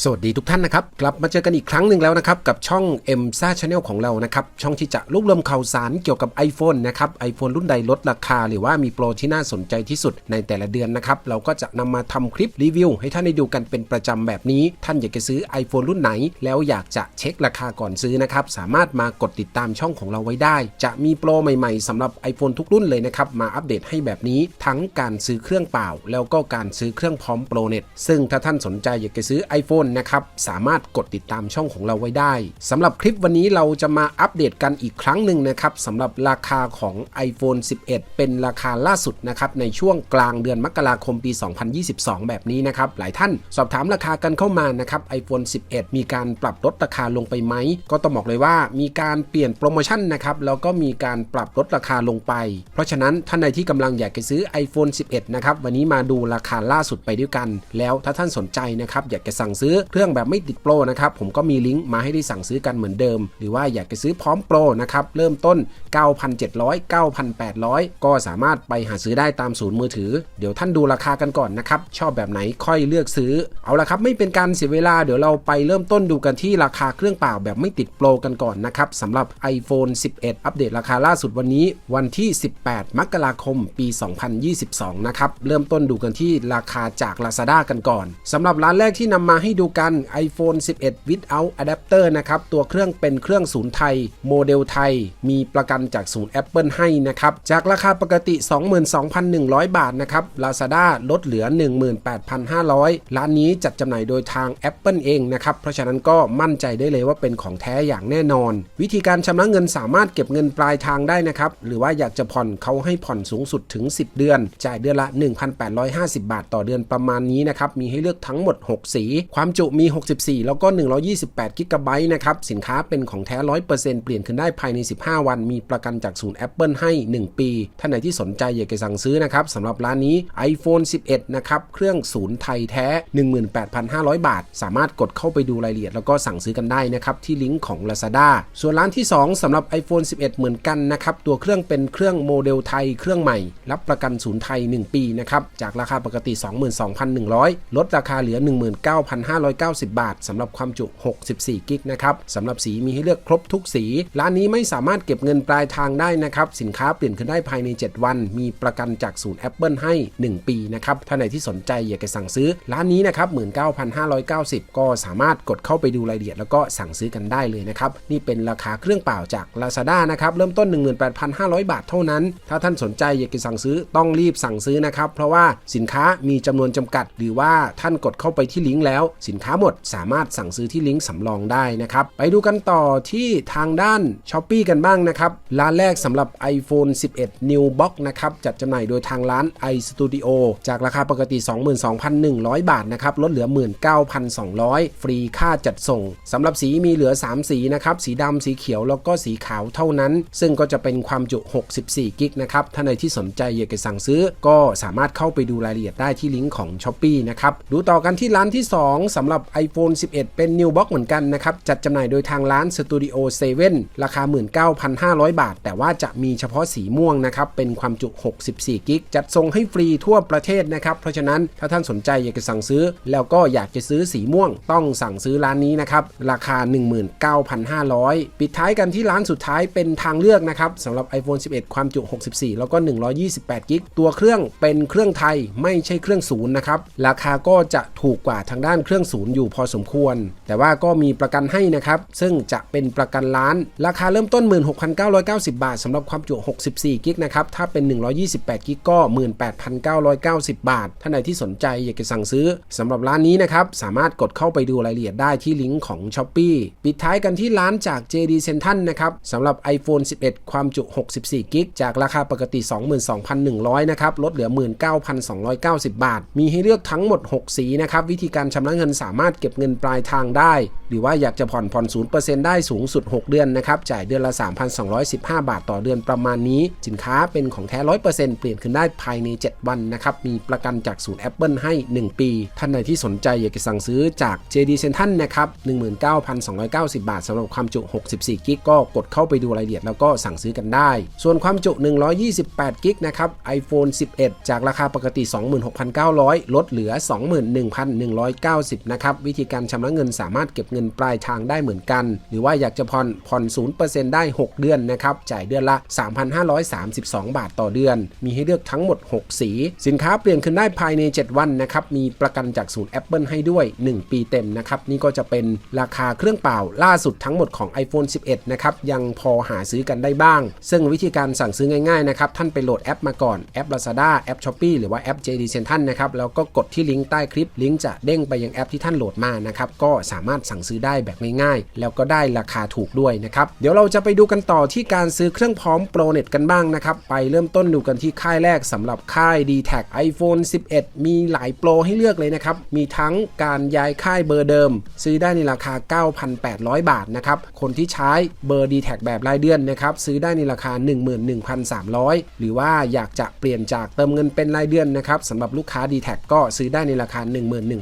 สวัสดีทุกท่านนะครับ กลับมาเจอกันอีกครั้งหนึ่งแล้วนะครับ กับช่อง m ซ a Channel ของเรานะครับ ช่องที่จะรวบรวมข่าวสารเกี่ยวกับ iPhone นะครับ iPhone รุ่นใดลดราคา หรือว่ามีโปรที่น่าสนใจที่สุดในแต่ละเดือนนะครับ เราก็จะนำมาทำคลิปรีวิว ให้ท่านได้ดูกันเป็นประจำแบบนี้ ท่านอยากจะซื้อ iPhone รุ่นไหน แล้วอยากจะเช็คราคาก่อนซื้อนะครับ สามารถมากดติดตามช่องของเราไว้ได้ จะมีโปรใหม่ๆสำหรับ iPhone ทุกรุ่นเลยนะครับ มาอัปเดตให้แบบนี้ ทั้งการซื้อเครื่องเปล่า แล้วก็การซื้อเครื่องพร้อมโปรเน็ตซึ่งถ้าท่านสนใจอยากจะซื้อ iPhone นะครับ สามารถกดติดตามช่องของเราไว้ได้สำหรับคลิปวันนี้เราจะมาอัปเดตกันอีกครั้งหนึ่งนะครับสำหรับราคาของ iPhone 11 เป็นราคาล่าสุดนะครับในช่วงกลางเดือนมกราคมปี 2022 แบบนี้นะครับ หลายท่านสอบถามราคากันเข้ามานะครับ iPhone 11 มีการปรับลดราคาลงไปไหม ก็ต้องบอกเลยว่ามีการเปลี่ยนโปรโมชั่นนะครับแล้วก็มีการปรับลดราคาลงไป เพราะฉะนั้นท่านใดที่กำลังอยากจะซื้อ iPhone 11 นะครับวันนี้มาดูราคาล่าสุดไปด้วยกัน แล้วถ้าท่านสนใจนะครับอยากจะสั่งซื้อเครื่องแบบไม่ติดโปรนะครับผมก็มีลิงก์มาให้ได้สั่งซื้อกันเหมือนเดิม หรือว่าอยากจะซื้อพร้อมโปรนะครับเริ่มต้น 9,700 9,800 ก็สามารถไปหาซื้อได้ตามศูนย์มือถือ เดี๋ยวท่านดูราคากันก่อนนะครับชอบแบบไหนค่อยเลือกซื้อ เอาละครับไม่เป็นการเสียเวลาเดี๋ยวเราไปเริ่มต้นดูกันที่ราคาเครื่องเปล่าแบบไม่ติดโปรกันก่อนนะครับสำหรับ iPhone 11 อัปเดตราคาล่าสุดวันนี้ วันที่ 18 มกราคม ปี 2022 นะครับเริ่มต้นดูกันที่ราคาจาก Lazada กันก่อนสำหรับร้านแรกที่นำมาให้ดูกัน iPhone 11 without adapter นะครับ ตัวเครื่องเป็นเครื่องศูนย์ไทย โมเดลไทย มีประกันจากศูนย์ Apple ให้นะครับ จากราคาปกติ 22,100 บาทนะครับ Lazada ลดเหลือ 18,500 ร้านนี้จัดจำหน่ายโดยทาง Apple เองนะครับ เพราะฉะนั้นก็มั่นใจได้เลยว่าเป็นของแท้อย่างแน่นอน วิธีการชำระเงินสามารถเก็บเงินปลายทางได้นะครับ หรือว่าอยากจะผ่อนเขาให้ผ่อนสูงสุดถึง 10 เดือน จ่ายเดือนละ 1,850 บาทต่อเดือนประมาณนี้นะครับ มีให้เลือกทั้งหมด 6 สี ความจุมี 64 แล้วก็ 128กิกะไบต์นะครับ สินค้าเป็นของแท้ 100%เปลี่ยนคืนได้ภายใน 15 วัน มีประกันจากศูนย์ Apple ให้ 1 ปี ท่านไหนที่สนใจอยากจะสั่งซื้อนะครับสำหรับร้านนี้ iPhone 11 นะครับ เครื่องศูนย์ไทยแท้ 18,500 บาท สามารถกดเข้าไปดูรายละเอียด แล้วก็สั่งซื้อกันได้นะครับ ที่ลิงก์ของ Lazada ส่วนร้านที่ 2สำหรับ iPhone 11 เหมือนกันนะครับ ตัวเครื่องเป็นเครื่องโมเดลไทยเครื่องใหม่ รับประกันศูนย์ไทย 1 ปีนะครับ จากราคาปกติ 22,100 ลดราคาเหลือ590 บาทสำหรับความจุ 64 กิกนะครับสำหรับสีมีให้เลือกครบทุกสี ร้านนี้ไม่สามารถเก็บเงินปลายทางได้นะครับ สินค้าเปลี่ยนคืนได้ภายใน 7 วัน มีประกันจากศูนย์ Apple ให้ 1 ปีนะครับ ท่านไหนที่สนใจอยากจะสั่งซื้อ ร้านนี้นะครับ 19,590 ก็สามารถกดเข้าไปดูรายละเอียดแล้วก็สั่งซื้อกันได้เลยนะครับ นี่เป็นราคาเครื่องเปล่าจาก Lazada นะครับ เริ่มต้น 18,500 บาทเท่านั้น ถ้าท่านสนใจอยากจะสั่งซื้อต้องรีบสั่งซื้อนะครับ เพราะว่าสินค้ามีจำนวนจำกัด หรือว่าท่านกดเข้าไปที่ลิงก์แล้วสินค้าหมด สามารถสั่งซื้อที่ลิงก์สำรองได้นะครับ ไปดูกันต่อที่ทางด้าน s h อ p e e กันบ้างนะครับ ร้านแรกสำหรับ iPhone 11 New Box นะครับ จัดจำหน่ายโดยทางร้าน iStudio จากราคาปกติ 22,100 บาทนะครับ ลดเหลือ 19,200 ฟรีค่าจัดส่งสำหรับสีมีเหลือ 3 สีนะครับ สีดำสีเขียวแล้วก็สีขาวเท่านั้น ซึ่งก็จะเป็นความจุ 64 กิกนะครับท่านใดที่สนใจอยากจะสั่งซื้อ ก็สามารถเข้าไปดูรายละเอียดได้ที่ลิงก์ของ s h อ p e e นะครับ ดูต่อกันที่ร้านที่ 2 สำหรับ iPhone 11 เป็น New Box เหมือนกันนะครับ จัดจำหน่ายโดยทางร้าน Studio 7 ราคา 19,500 บาท แต่ว่าจะมีเฉพาะสีม่วงนะครับ เป็นความจุ 64 กิก จัดส่งให้ฟรีทั่วประเทศนะครับ เพราะฉะนั้นถ้าท่านสนใจอยากจะสั่งซื้อ แล้วก็อยากจะซื้อสีม่วง ต้องสั่งซื้อร้านนี้นะครับ ราคา 19,500 ปิดท้ายกันที่ร้านสุดท้ายเป็นทางเลือกนะครับสำหรับ iPhone 11 ความจุ 64 แล้วก็ 128 กิก ตัวเครื่องเป็นเครื่องไทยไม่ใช่เครื่องศูนย์นะครับ ราคาก็จะถูกกว่าทางด้านเครื่องศูนย์อยู่พอสมควร แต่ว่าก็มีประกันให้นะครับ ซึ่งจะเป็นประกันล้าน ราคาเริ่มต้น 16,990 บาทสำหรับความจุ 64 กิกนะครับ ถ้าเป็น 128 กิกก็ 18,990 บาท ท่านใดที่สนใจอยากจะสั่งซื้อสำหรับร้านนี้นะครับ สามารถกดเข้าไปดูรายละเอียดได้ที่ลิงก์ของ s h อ p e e ปิดท้ายกันที่ร้านจาก JD Central นะครับสำหรับ iPhone 11 ความจุ 64 กิกจากราคาปกติ 22,100 นะครับ ลดเหลือ 19,290 บาท มีให้เลือกทั้งหมด 6 สีนะครับ วิธีการชำระเงินสามารถเก็บเงินปลายทางได้ หรือว่าอยากจะผ่อนผ่อน 0%ได้สูงสุด 6 เดือนนะครับ จ่ายเดือนละ 3,215 บาทต่อเดือนประมาณนี้ สินค้าเป็นของแท้ 100%เปลี่ยนคืนได้ภายใน 7 วันนะครับ มีประกันจากศูนย์ Apple ให้ 1 ปี ท่านใดที่สนใจอยากจะสั่งซื้อจาก JD Central นะครับ 19,290 บาทสำหรับความจุ 64 กิกก็กดเข้าไปดูรายละเอียดแล้วก็สั่งซื้อกันได้ ส่วนความจุ 128 กิกนะครับ iPhone 11 จากราคาปกติ 26,900 ลดเหลือ 21,190 นะครับ วิธีการชำระเงินสามารถเก็บเงินปลายทางได้เหมือนกัน หรือว่าอยากจะผ่อนผ่อน0%ได้ 6 เดือนนะครับ จ่ายเดือนละ 3,532 บาทต่อเดือน มีให้เลือกทั้งหมด 6 สี สินค้าเปลี่ยนคืนได้ภายใน 7 วันนะครับ มีประกันจากศูนย์ Apple ให้ด้วย 1 ปีเต็มนะครับ นี่ก็จะเป็นราคาเครื่องเปล่าล่าสุดทั้งหมดของ iPhone 11 นะครับ ยังพอหาซื้อกันได้บ้าง ซึ่งวิธีการสั่งซื้อง่ายๆนะครับ ท่านไปโหลดแอปมาก่อน แอป Lazada แอป Shopee หรือว่าแอป JD Central นะครับ แล้วก็กดที่ลิงก์ใต้คลิป ลิงก์จะเด้งไปยังแอปที่ท่านโหลดมา นะครับ ก็สามารถสั่งซื้อได้แบบง่ายๆ แล้วก็ได้ราคาถูกด้วยนะครับ เดี๋ยวเราจะไปดูกันต่อที่การซื้อเครื่องพร้อมโปรเน็ตกันบ้างนะครับ ไปเริ่มต้นดูกันที่ค่ายแรกสำหรับค่าย d t แท iPhone 11 มีหลายโปรให้เลือกเลยนะครับ มีทั้งการย้ายค่ายเบอร์เดิม ซื้อได้ในราคา 9,800 บาทนะครับ คนที่ใช้เบอร์ d t แท็แบบรายเดือนนะครับซื้อได้ในราคา 11,300 หรือว่าอยากจะเปลี่ยนจากเติมเงินเป็นรายเดือนนะครับสำหรับลูกค้า d t แท็ก็ซื้อได้ในราคา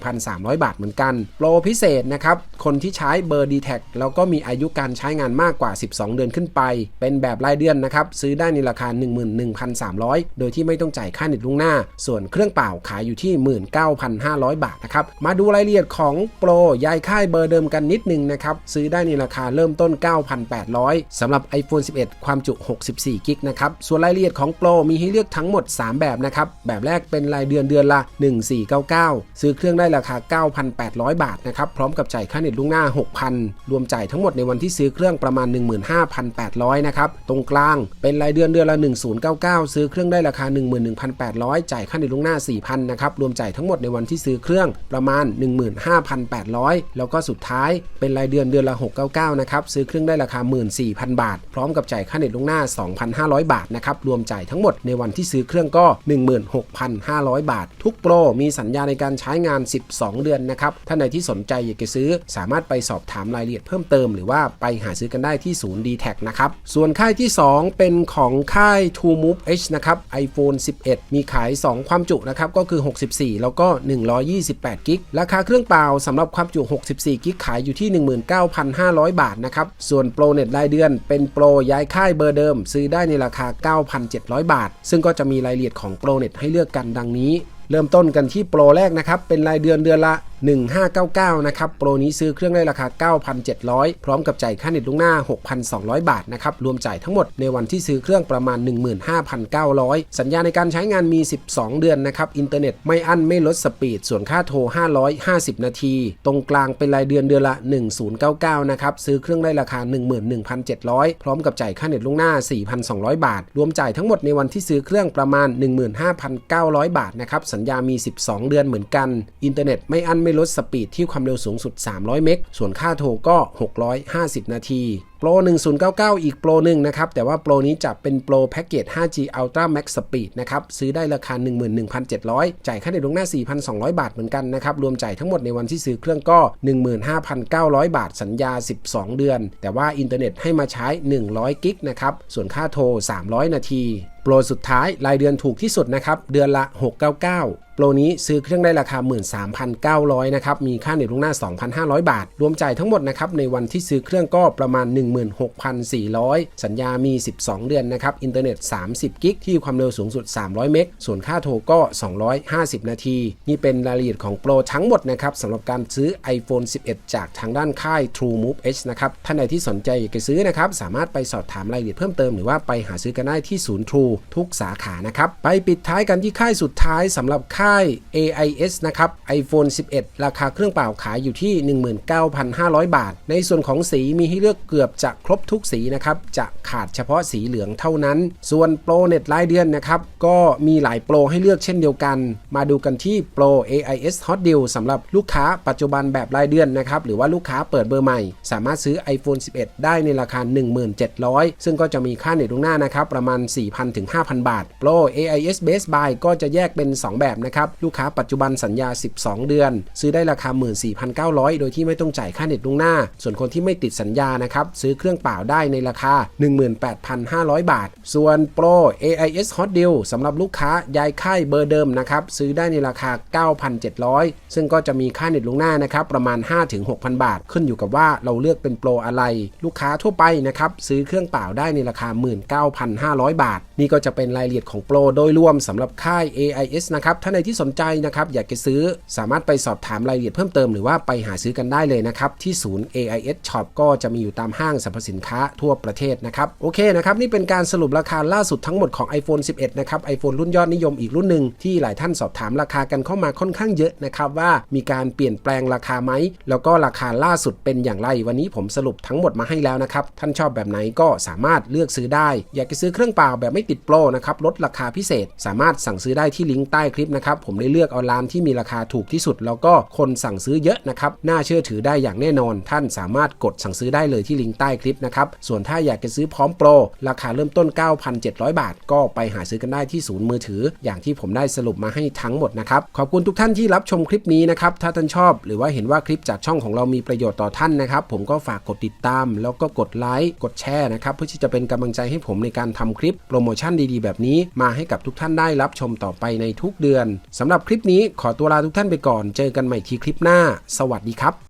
11,300 บาทเหมือนกัน โปรพิเศษนะครับคนที่ใช้เบอร์ d t แทแล้วก็มีอายุการใช้งานมากกว่า 12 เดือนขึ้นไป เป็นแบบรายเดือนนะครับ ซื้อได้ในราคา 11,300 โดยที่ไม่ต้องจ่ายค่าเน็ตล่วงหน้า ส่วนเครื่องเปล่าขายอยู่ที่ 19,500 บาทนะครับ มาดูรายละเอียดของโปรย้ายค่ายเบอร์เดิมกันนิดนึงนะครับ ซื้อได้ในราคาเริ่มต้น 9,800สำหรับ iPhone 11 ความจุ 64กิกนะครับ ส่วนรายละเอียดของโปรมีให้เลือกทั้งหมด 3 แบบนะครับ แบบแรกเป็นรายเดือนเดือนละ 1499 ซื้อเครื่องได้ราคา 9,800 บาทนะครับ พร้อมกับจ่ายค่าเน็ตล่วงหน้า 6,000 รวมจ่ายทั้งหมดในวันที่ซื้อเครื่องประมาณ 15,800 นะครับ ตรงกลางเป็นรายเดือนเดือนละ 1099 ซื้อเครื่องได้ราคา 11,800 จ่ายค่าเน็ตล่วงหน้า 4,000 นะครับ รวมจ่ายทั้งหมดในวันที่ซื้อเครื่องประมาณ 15,800 แล้วก็สุดท้ายเป็นรายเดือนเดือนละ 699 นะครับ ซื้อเครื่องได้ราคา 14,000 บาท พร้อมกับจ่ายค่าเน็ตล่วงหน้า 2,500 บาทนะครับ รวมจ่ายทั้งหมดในวันที่ซื้อเครื่องก็ 16,500 บาท ทุกโปรมีสัญญาในการใช้งาน 12 เดือนนะครับ ท่านใดที่สนใจอยากจะซื้อสามารถไปสอบถามรายละเอียดเพิ่มเติมหรือว่าไปหาซื้อกันได้ที่ศูนย์ d t แทนะครับ ส่วนค่ายที่ 2 เป็นของค่าย True Move H นะครับ iPhone 11 มีขาย 2 ความจุนะครับก็คือ 64 แล้วก็ 128กิกราคาเครื่องเปล่าสำหรับความจุ 64กิกขายอยู่ที่ 19,500 บาทนะครับ ส่วนโปรเน็ตรายเดือนเป็นโปรย้ายค่ายเบอร์เดิม ซื้อได้ในราคา 9,700 บาท ซึ่งก็จะมีรายละเอียดของโปรเน็ตให้เลือกกันดังนี้ เริ่มต้นกันที่โปรแรกนะครับเป็นรายเดือนเดือนละ 1599 นะครับ โปรนี้ซื้อเครื่องได้ราคา 9,700 พร้อมกับจ่ายค่าเน็ตล่วงหน้า 6,200 บาทนะครับ รวมจ่ายทั้งหมดในวันที่ซื้อเครื่องประมาณ 15,900 สัญญาในการใช้งานมี 12 เดือนนะครับ อินเทอร์เน็ตไม่อั้นไม่ลดสปีด ส่วนค่าโทร 550 นาที ตรงกลางเป็นรายเดือนเดือนละ 1099 นะครับ ซื้อเครื่องได้ราคา 11,700 พร้อมกับจ่ายค่าเน็ตล่วงหน้า 4,200 บาท รวมจ่ายทั้งหมดในวันที่ซื้อเครื่องประมาณ 15,900 บาทนะครับ สัญญามี 12 เดือนเหมือนกัน อินเทอร์เน็ตไม่อั้นไม่ลดสปีดที่ความเร็วสูงสุด 300 เมก ส่วนค่าโทรก็ 650 นาทีโปร 1099 อีกโปรหนึ่งนะครับ แต่ว่าโปรนี้จะเป็นโปรแพ็กเกจ 5G Ultra Max Speed นะครับ ซื้อได้ราคา 11,700 จ่ายค่าเน็ตล่วงหน้า 4,200 บาทเหมือนกันนะครับ รวมจ่ายทั้งหมดในวันที่ซื้อเครื่องก็ 15,900 บาทสัญญา 12 เดือน แต่ว่าอินเทอร์เน็ตให้มาใช้ 100 กิกนะครับ ส่วนค่าโทร 300 นาที โปรสุดท้ายรายเดือนถูกที่สุดนะครับ เดือนละ 699 โปรนี้ซื้อเครื่องได้ราคา 13,900นะครับ มีค่าเน็ตล่วงหน้า 2,500 บาท รวมจ่ายทั้งหมดนะครับ ในวันที่ซื้อเครื่องก็ประมาณ 16,400 สัญญามี 12 เดือนนะครับ อินเทอร์เน็ต 30 กิก ที่ความเร็วสูงสุด 300 เมก ส่วนค่าโทรก็ 250 นาที นี่เป็นรายละเอียดของโปรทั้งหมดนะครับสำหรับการซื้อ iPhone 11 จากทางด้านค่าย True Move H นะครับ ท่านใดที่สนใจอยากจะซื้อนะครับ สามารถไปสอบถามรายละเอียดเพิ่มเติมหรือว่าไปหาซื้อกันได้ที่ศูนย์ True ทุกสาขา นะครับ ไปปิดท้ายกันที่ค่ายสุดท้ายสำหรับค่าย AIS นะครับ iPhone 11 ราคาเครื่องเปล่าขายอยู่ที่ 19,500 บาท ในส่วนของสีมีให้เลือกเกือบจะครบทุกสีนะครับ จะขาดเฉพาะสีเหลืองเท่านั้น ส่วนโปรเน็ตรายเดือนนะครับ ก็มีหลายโปรให้เลือกเช่นเดียวกัน มาดูกันที่โปร AIS Hot Deal สำหรับลูกค้าปัจจุบันแบบรายเดือนนะครับ หรือว่าลูกค้าเปิดเบอร์ใหม่ สามารถซื้อ iPhone 11 ได้ในราคา 1700 ซึ่งก็จะมีค่าเน็ตล่วงหน้านะครับประมาณ 4,000-5,000 บาท โปร AIS Base Buy ก็จะแยกเป็น 2 แบบนะครับนะครับ ลูกค้าปัจจุบันสัญญา 12 เดือน ซื้อได้ราคา 14,900 โดยที่ไม่ต้องจ่ายค่าเน็ตล่วงหน้า ส่วนคนที่ไม่ติดสัญญานะครับ ซื้อเครื่องเปล่าได้ในราคา 18,500 บาท ส่วนโปร AIS Hot Deal สำหรับลูกค้าย้ายค่ายเบอร์เดิมนะครับ ซื้อได้ในราคา 9,700 ซึ่งก็จะมีค่าเน็ตล่วงหน้านะครับ ประมาณ 5-6,000 บาท ขึ้นอยู่กับว่าเราเลือกเป็นโปรอะไร ลูกค้าทั่วไปนะครับซื้อเครื่องเปล่าได้ในราคา 19,500 บาท นี่ก็จะเป็นรายละเอียดของโปรโดยรวมสำหรับค่าย AIS นะครับท่าในใดที่สนใจนะครับอยากจะซื้อสามารถไปสอบถามรายละเอียดเพิ่มเติมหรือว่าไปหาซื้อกันได้เลยนะครับ ที่ศูนย์ AIS Shop ก็จะมีอยู่ตามห้างสรรพสินค้าทั่วประเทศนะครับ โอเคนะครับ นี่เป็นการสรุปราคาล่าสุดทั้งหมดของ iPhone 11 นะครับ iPhone รุ่นยอดนิยมอีกรุ่นหนึ่งที่หลายท่านสอบถามราคากันเข้ามาค่อนข้างเยอะนะครับว่ามีการเปลี่ยนแปลงราคาไหม แล้วก็ราคาล่าสุดเป็นอย่างไร วันนี้ผมสรุปทั้งหมดมาให้แล้วนะครับ ท่านชอบแบบไหนก็สามารถเลือกซื้อได้ อยากจะซื้อเครื่องเปล่าแบบไม่ติดโปรนะครับลดราคาพิเศษ สามารถสั่งซื้อได้ที่ลิงก์ใต้คลิปนะครับผมได้เลือกเอาร้านที่มีราคาถูกที่สุด แล้วก็คนสั่งซื้อเยอะนะครับน่าเชื่อถือได้อย่างแน่นอน ท่านสามารถกดสั่งซื้อได้เลยที่ลิงก์ใต้คลิปนะครับส่วนถ้าอยากจะซื้อพร้อมโปรราคาเริ่มต้น 9,700 บาท ก็ไปหาซื้อกันได้ที่ศูนย์มือถือ อย่างที่ผมได้สรุปมาให้ทั้งหมดนะครับขอบคุณทุกท่านที่รับชมคลิปนี้นะครับถ้าท่านชอบ หรือว่าเห็นว่าคลิปจากช่องของเรามีประโยชน์ต่อท่านนะครับผมก็ฝากกดติดตาม แล้วก็กดไลค์กดแชร์นะครับเพื่อที่จะเป็นกำลังใจให้ผมในการทำคลิปโปรโมชั่นดีๆ แบบนี้มาให้กับทุกท่านได้รับชมต่อไปในทุกเดือนสำหรับคลิปนี้ขอตัวลาทุกท่านไปก่อน เจอกันใหม่ทีคลิปหน้า สวัสดีครับ